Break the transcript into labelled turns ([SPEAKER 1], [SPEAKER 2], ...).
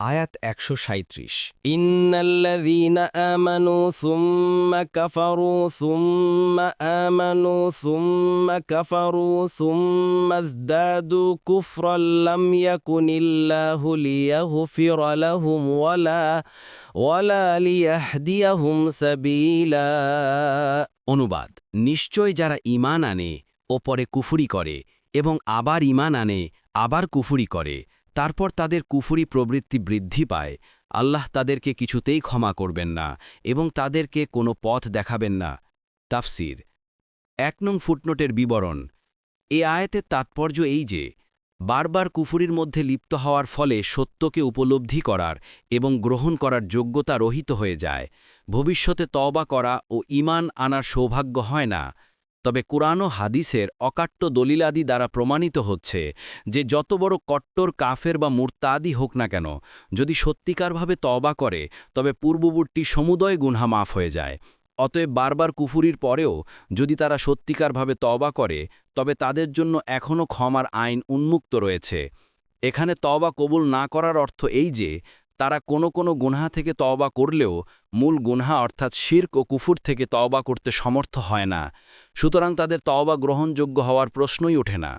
[SPEAKER 1] আয়াত একশো সাঁত্রিশ
[SPEAKER 2] ইন্নাল্লাযীনা আমানু সুম্মা কাফারু, সুম্মা আমানু, সুম্মা কাফারু, সুম্মা
[SPEAKER 1] অনুবাদ, নিশ্চয় যারা ইমান আনে ও পরে কুফুরি করে এবং আবার ঈমান আনে, আবার কুফুরি করে। তারপর তাদের কুফুরি প্রবৃত্তি বৃদ্ধি পায়। আল্লাহ তাদেরকে কিছুতেই ক্ষমা করবেন না এবং তাদেরকে কোনো পথ দেখাবেন না। তাফসির। এক নং ফুটনোটের বিবরণ। এ আয়াতের তাৎপর্য এই যে, বারবার কুফুরির মধ্যে লিপ্ত হওয়ার ফলে সত্যকে উপলব্ধি করার এবং গ্রহণ করার যোগ্যতা রহিত হয়ে যায়। ভবিষ্যতে তওবা করা ও ঈমান আনার সৌভাগ্য হয় না। তবে কুরআন ও হাদিসের অকাট্য দলিলাদি দ্বারা প্রমাণিত হচ্ছে যে যত বড় কট্টর কাফের বা মূর্তাদি হোক না কেন, যদি সত্যিকারভাবে তওবা করে, তবে পূর্ববর্তী সমুদয় গুনহা মাফ হয়ে যায়। অতএব বারবার কুফুরির পরেও যদি তারা সত্যিকারভাবে তওবা করে, তবে তাদের জন্য এখনও ক্ষমার আইন উন্মুক্ত রয়েছে। এখানে তওবা কবুল না করার অর্থ এই যে তারা কোনো কোনো গুনহা থেকে তওবা করলেও মূল গুনহা অর্থাৎ শির্ক ও কুফুর থেকে তওবা করতে সমর্থ হয় না। সুতরাং তাদের তওবা গ্রহণযোগ্য হওয়ার প্রশ্নই ওঠে না।